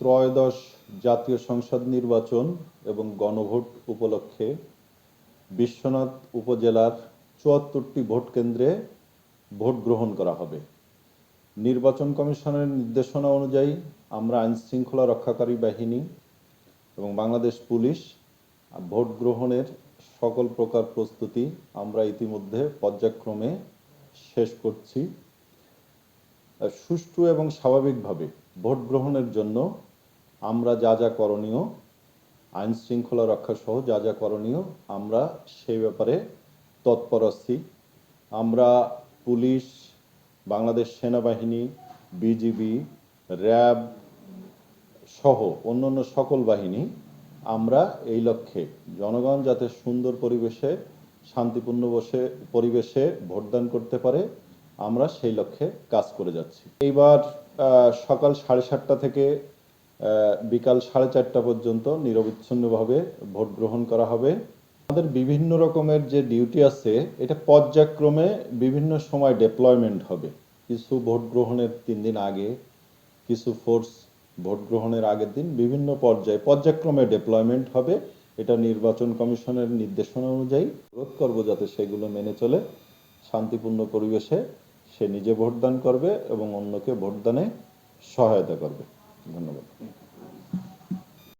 ত্রয়োদশ জাতীয় সংসদ নির্বাচন এবং গণভোট উপলক্ষে বিশ্বনাথ উপজেলার চুয়াত্তরটি ভোট কেন্দ্রে ভোট গ্রহণ করা হবে। নির্বাচন কমিশনের নির্দেশনা অনুযায়ী আমরা আইন শৃঙ্খলা রক্ষাকারী বাহিনী এবং বাংলাদেশ পুলিশ ভোট গ্রহণের সকল প্রকার প্রস্তুতি আমরা ইতিমধ্যে পর্যায়ক্রমে শেষ করছি। সুষ্ঠু এবং স্বাভাবিকভাবে ভোট গ্রহণের জন্য আমরা যা যা করণীয়, আইন শৃঙ্খলা রক্ষা সহ যা যা করণীয়, আমরা সেই ব্যাপারে তৎপর আছি আমরা পুলিশ, বাংলাদেশ সেনাবাহিনী, বিজিবি, র্যাব সহ অন্যান্য সকল বাহিনী, আমরা এই লক্ষ্যে জনগণ যাতে সুন্দর পরিবেশে, শান্তিপূর্ণ বসে, পরিবেশে ভোটদান করতে পারে, আমরা সেই লক্ষ্যে কাজ করে যাচ্ছি। এইবার সকাল সাড়ে সাতটা থেকে বিকাল সাড়ে চারটা পর্যন্ত নিরবিচ্ছিন্নভাবে ভোট গ্রহণ করা হবে। আমাদের বিভিন্ন রকমের যে ডিউটি আছে, এটা পর্যায়ক্রমে বিভিন্ন সময় ডেপ্লয়মেন্ট হবে। কিছু ভোট গ্রহণের তিন দিন আগে, কিছু ফোর্স ভোট গ্রহণের আগের দিন বিভিন্ন পর্যায়ে, পর্যায়ক্রমে ডেপ্লয়মেন্ট হবে। এটা নির্বাচন কমিশনের নির্দেশনা অনুযায়ী অনুরোধ করব যাতে সেগুলো মেনে চলে, শান্তিপূর্ণ পরিবেশে সে নিজে ভোটদান করবে এবং অন্যকে ভোটদানে সহায়তা করবে। ধন্যবাদ।